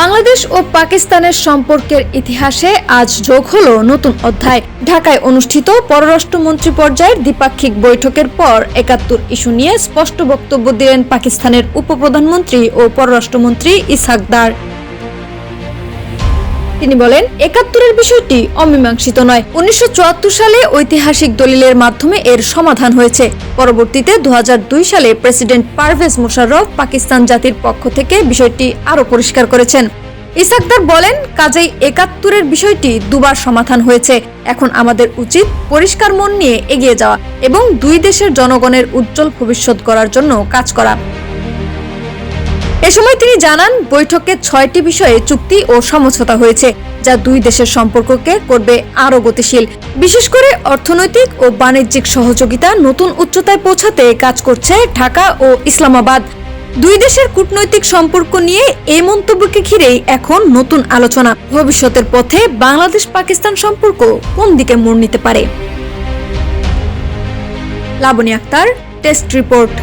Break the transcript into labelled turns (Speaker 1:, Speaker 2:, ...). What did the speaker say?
Speaker 1: বাংলাদেশ ও পাকিস্তানের সম্পর্কের ইতিহাসে আজ যোগ হল নতুন অধ্যায়। ঢাকায় অনুষ্ঠিত পররাষ্ট্রমন্ত্রী পর্যায়ের দ্বিপাক্ষিক বৈঠকের পর একাত্তর ইস্যু নিয়ে স্পষ্ট বক্তব্য দিলেন পাকিস্তানের উপপ্রধানমন্ত্রী ও পররাষ্ট্রমন্ত্রী ইসহাক দার। তিনি বলেন, একাত্তরের বিষয়টি অমীমাংসিত নয়। উনিশশো সালে ঐতিহাসিক দলিলের মাধ্যমে এর সমাধান হয়েছে। পরবর্তীতে দু সালে প্রেসিডেন্ট পারভেজ মোশাররফ পাকিস্তান জাতির পক্ষ থেকে বিষয়টি আরও পরিষ্কার করেছেন। ইসাকদার বলেন, কাজেই একাত্তরের বিষয়টি দুবার সমাধান হয়েছে। এখন আমাদের উচিত পরিষ্কার মন নিয়ে এগিয়ে যাওয়া এবং দুই দেশের জনগণের উজ্জ্বল ভবিষ্যৎ গড়ার জন্য কাজ করা। এ সময় তিনি জানান, বৈঠকে ছয়টি বিষয়ে চুক্তি ও সমঝোতা হয়েছে, যা দুই দেশের সম্পর্ককে করবে আরও গতিশীল। বিশেষ করে অর্থনৈতিক ও বাণিজ্যিক সহযোগিতা নতুন উচ্চতায় পৌঁছাতে কাজ করছে ঢাকা ও ইসলামাবাদ। দুই দেশের কূটনৈতিক সম্পর্ক নিয়ে এই মন্তব্যকে ঘিরেই এখন নতুন আলোচনা। ভবিষ্যতের পথে বাংলাদেশ পাকিস্তান সম্পর্ক কোন দিকে মোড় নিতে পারে? Laboni Akter test report.